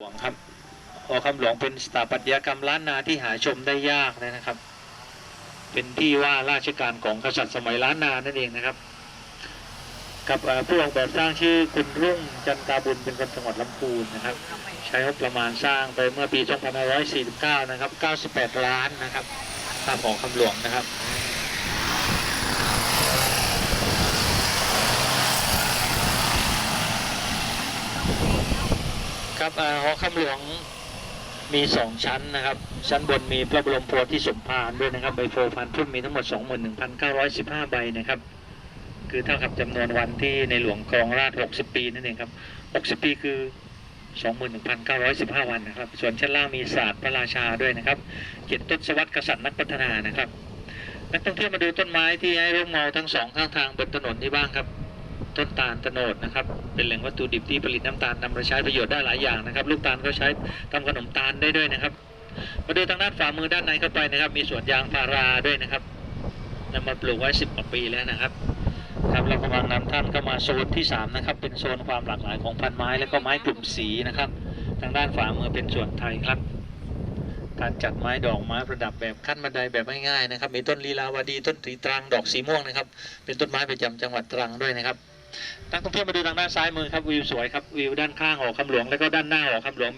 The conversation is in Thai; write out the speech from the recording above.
หลวงครับหอคำหลวงเป็นสถาปัตยกรรมล้านนาที่หาชมได้ยากเลยนะครับ เป็นที่ว่าราชการของกษัตริย์สมัยล้านนานั่นเองนะครับ กับผู้ออกแบบสร้างชื่อคุณรุ่งจันตาบุญเป็นคนจังหวัดลำพูนนะครับ ใช้งบประมาณสร้างไปเมื่อปี 2549 นะครับ 98 ล้านนะครับตามของคำหลวงนะครับ ครับอ่อหอคำหลวงมีสองชั้นนะครับ ชั้นบนมีพระบรมโพธิสมภารด้วยนะครับใบโพธิ์พันธุ์พุ่มมีทั้งหมด 21,915 ใบนะครับ คือเท่ากับจำนวนวันที่ในหลวงครองราช 60 ปีนั่นเองครับ 60 ปีคือ 21,915 วันนะครับ ส่วนชั้นล่างมีศาสตร์พระราชาด้วยนะครับเกียรติทศวรรษกษัตริย์นักพัฒนานะครับนักท่องเที่ยวมาดูต้นไม้ที่ให้ร่มเงาทั้งสองข้างทางบนถนนนี้บ้างครับ ต้นตาลตโนดนะครับ เป็นแหล่งวัตถุดิบที่ผลิตน้ำตาลนำมาใช้ประโยชน์ได้หลายอย่างนะครับ ลูกตาลก็ใช้ทำขนมตาลได้ด้วยนะครับ มาดูทางด้านฝ่ามือด้านในเข้าไปนะครับ มีสวนยางพาราด้วยนะครับนำมาปลูกไว้สิบกว่าปีแล้วนะครับครับเรากำลังนำท่านเข้ามาโซนที่สามนะครับ เป็นโซนความหลากหลายของพันไม้และก็ไม้กลุ่มสีนะครับ ทางด้านฝ่ามือเป็นสวนไทยครับ การจัดไม้ดอกไม้ประดับแบบขั้นบันไดแบบง่ายๆนะครับ มีต้นลีลาวดีต้นสีตรังดอกสีม่วงนะครับ เป็นต้นไม้ประจำจังหวัดตรังด้วยนะครับนักท่องเที่ยวมาดูทางด้านซ้ายมือครับวิวสวยครับวิวด้านข้างหอคำหลวงแล้วก็ด้านหน้าหอคำหลวง